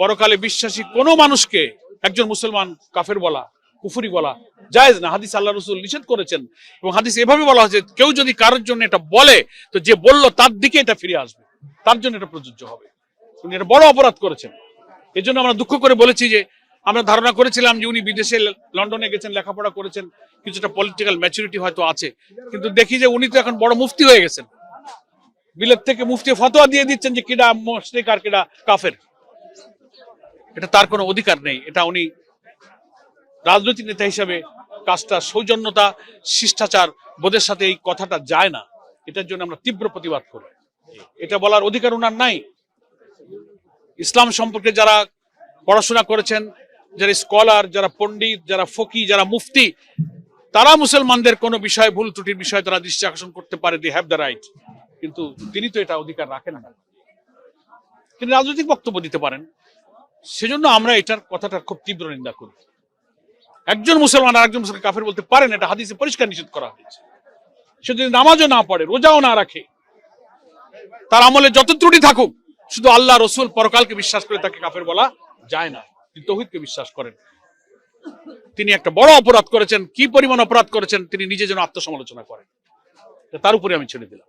পরকালে বিশ্বাসী কোনো মানুষকে একজন মুসলমান কাফের বলা, কুফুরি বলা জায়েজ না। হাদিস আল্লাহ রসুল নিষেধ করেছেন এবং হাদিস এভাবে বলা হয়েছে, কেউ যদি কারোর জন্য এটা বলে, তো যে বলল তার দিকে এটা ফিরে আসবে। তার জন্য এটা প্রযোজ্য হবে। উনি এটা বড় অপরাধ করেছেন। এই জন্য আমরা দুঃখ করে বলেছি যে, আমরা ধারণা করেছিলাম যে উনি বিদেশে লন্ডনে গেছেন, লেখাপড়া করেছেন, কিছুটা পলিটিক্যাল ম্যাচুরিটি হয়তো আছে। কিন্তু দেখি যে উনি তো এখন বড় মুফতি হয়ে গেছেন। বিলেত থেকে মুফতি ফতোয়া দিয়ে দিচ্ছেন যে কিডা মোশরিক আর কিডা কাফের। এটা তার কোনো অধিকার নেই। এটা উনি রাজনৈতিক নেতা হিসাবে কাজটা সৌজন্যতা, শিষ্টাচার, বোধের সাথে এই কথাটা যায় না। এটার জন্য আমরা তীব্র প্রতিবাদ করি। এটা বলার অধিকার ওনার নাই। ইসলাম সম্পর্কে যারা পড়াশোনা করেছেন, যারা স্কলার, যারা পণ্ডিত, যারা ফকি, যারা মুফতি, তারা মুসলমানদের কোনো বিষয়, ভুল ত্রুটির বিষয়ে তারা দৃষ্টি আকর্ষণ করতে পারে দি হ্যাভ দ্য রাইট কিন্তু তিনি তো এটা অধিকার রাখেন না। তিনি রাজনৈতিক বক্তব্য দিতে পারেন। সেজন্য আমরা এটার কথাটা খুব তীব্র নিন্দা করি। একজন মুসলমান আর একজন মুসলমান কাফের বলতে পারেন, এটা হাদিসে পরিষ্কার নিষেধ করা হয়েছে। সে যদি নামাজও না পড়ে, রোজাও না রাখে, তার আমলে যত ত্রুটি থাকুক, শুধু আল্লাহ, রসুল, পরকালকে বিশ্বাস করে তাকে কাফের বলা যায় না। তিনি তৌহিদকে বিশ্বাস করেন। তিনি একটা বড় অপরাধ করেছেন, কি পরিমাণ অপরাধ করেছেন, তিনি নিজে যেন আত্মসমালোচনা করেন। তার উপরে আমি ছেড়ে দিলাম।